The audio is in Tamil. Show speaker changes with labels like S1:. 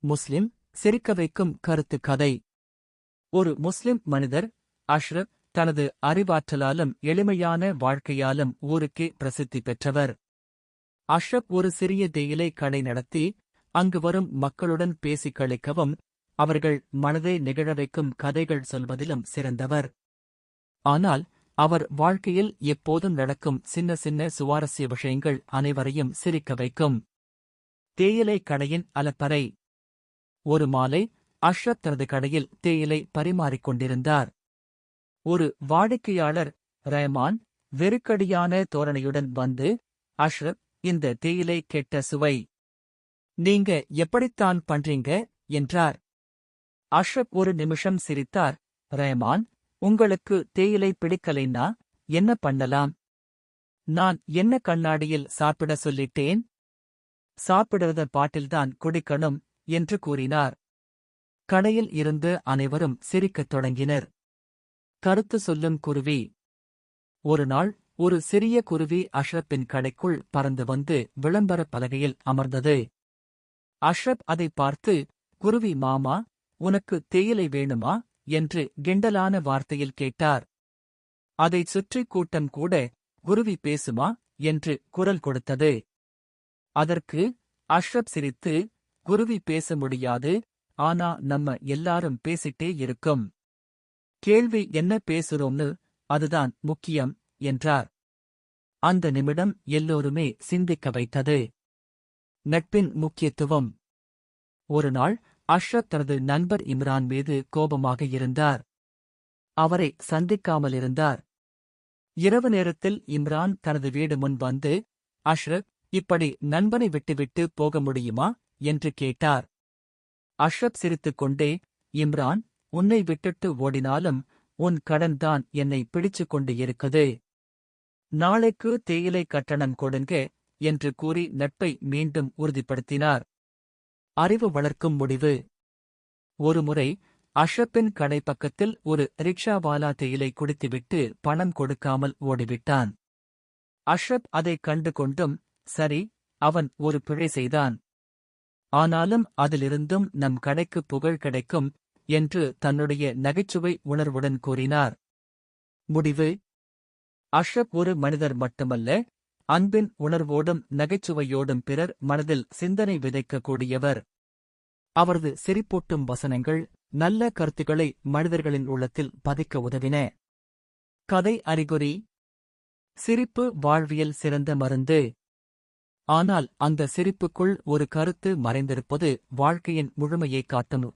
S1: முஸ்லிம் சிரிக்க வைக்கும் கருத்து கதை. ஒரு முஸ்லிம் மனிதர் அஷ்ரப் தனது அறிவாற்றலாலும் எளிமையான வாழ்க்கையாலும் ஊருக்கே பிரசித்தி பெற்றவர். அஷ்ரப் ஒரு சிறிய தேயிலை கடை நடத்தி அங்கு வரும் மக்களுடன் பேசிக் கழிக்கவும் அவர்கள் மனதை நிகழ வைக்கும் கதைகள் சொல்வதிலும் சிறந்தவர். ஆனால் அவர் வாழ்க்கையில் எப்போதும் நடக்கும் சின்ன சின்ன சுவாரஸ்ய விஷயங்கள் அனைவரையும் சிரிக்க வைக்கும். தேயிலை கடையின் அலப்பறை. ஒரு மாலை அஷ்ரப் தனது கடையில் தேயிலை பரிமாறிக் கொண்டிருந்தார் ஒரு வாடிக்கையாளர் ரஹ்மான் வெறுக்கடியான தோரணையுடன் வந்து அஷ்ரப் இந்த தேயிலை கெட்ட சுவை. நீங்க எப்படித்தான் பண்றீங்க? என்றார். அஷ்ரப் ஒரு நிமிஷம் சிரித்தார். ரஹ்மான் உங்களுக்கு தேயிலை பிடிக்கலைன்னா என்ன பண்ணலாம்? நான் என்ன கண்ணாடியில் சாப்பிட சொல்லிட்டேன்? சாப்பிடுவத பாட்டில்தான் குடிக்கணும் என்று கூறினார். கடையில் இருந்து அனைவரும் சிரிக்கத் தொடங்கினர். கருத்து சொல்லும் குருவி. ஒரு நாள் ஒரு சிறிய குருவி அஷ்ரப்பின் கடைக்குள் பறந்து வந்து விளம்பர பலகையில் அமர்ந்தது. அஷ்ரப் அதை பார்த்து குருவி மாமா உனக்கு தேயிலை வேணுமா? என்று கிண்டலான வார்த்தையில் கேட்டார். அதைச் சுற்றி கூட்டம் கூட குருவி பேசுமா? என்று குரல் கொடுத்தது. அதற்கு அஷ்ரப் சிரித்து குருவி பேச முடியாது. ஆனா நம்ம எல்லாரும் பேசிட்டே இருக்கும். கேள்வி என்ன பேசுறோம்னு? அதுதான் முக்கியம் என்றார். அந்த நிமிடம் எல்லோருமே சிந்திக்க வைத்தது. நட்பின் முக்கியத்துவம். ஒரு நாள் அஷ்ரப் தனது நண்பர் இம்ரான் மீது கோபமாக இருந்தார். அவரை சந்திக்காமல் இருந்தார். இரவு நேரத்தில் இம்ரான் தனது வீடு முன் வந்து அஷ்ரப் இப்படி நண்பனை விட்டுவிட்டு போக முடியுமா? என்று கேட்டார். அஷ்ரப் சிரித்துக் கொண்டே இம்ரான் உன்னை விட்டுட்டு ஓடினாலும் உன் கடன்தான் என்னை பிடிச்சுக் கொண்டு இருக்குது. நாளைக்கு தேயிலை கட்டணம் கொடுங்க என்று கூறி நட்பை மீண்டும் உறுதிப்படுத்தினார். அறிவு வளர்க்கும் முடிவு. ஒருமுறை அஷ்ரப்பின் கடை பக்கத்தில் ஒரு ரிக்ஷாவாலா தேயிலை குடித்துவிட்டு பணம் கொடுக்காமல் ஓடிவிட்டான். அஷ்ரப் அதைக் கண்டு கொண்டும் சரி அவன் ஒரு பிழை செய்தான். ஆனாலும் அதிலிருந்தும் நம் கடைக்கு புகழ் கிடைக்கும் என்று தன்னுடைய நகைச்சுவை உணர்வுடன் கூறினார். முடிவு. அஷ்ரப் ஒரு மனிதர் மட்டுமல்ல அன்பின் உணர்வோடும் நகைச்சுவையோடும் பிறர் மனதில் சிந்தனை விதைக்கக்கூடியவர். அவரது சிரிப்பூட்டும் வசனங்கள் நல்ல கருத்துக்களை மனிதர்களின் உள்ளத்தில் பதிக்க உதவின. கதை அறிகுறி. சிரிப்பு வாழ்வியல் சிறந்த மருந்து. ஆனால் அந்த சிரிப்புக்குள் ஒரு கருத்து மறைந்திருப்பது வாழ்க்கையின் முழுமையை காட்டும்.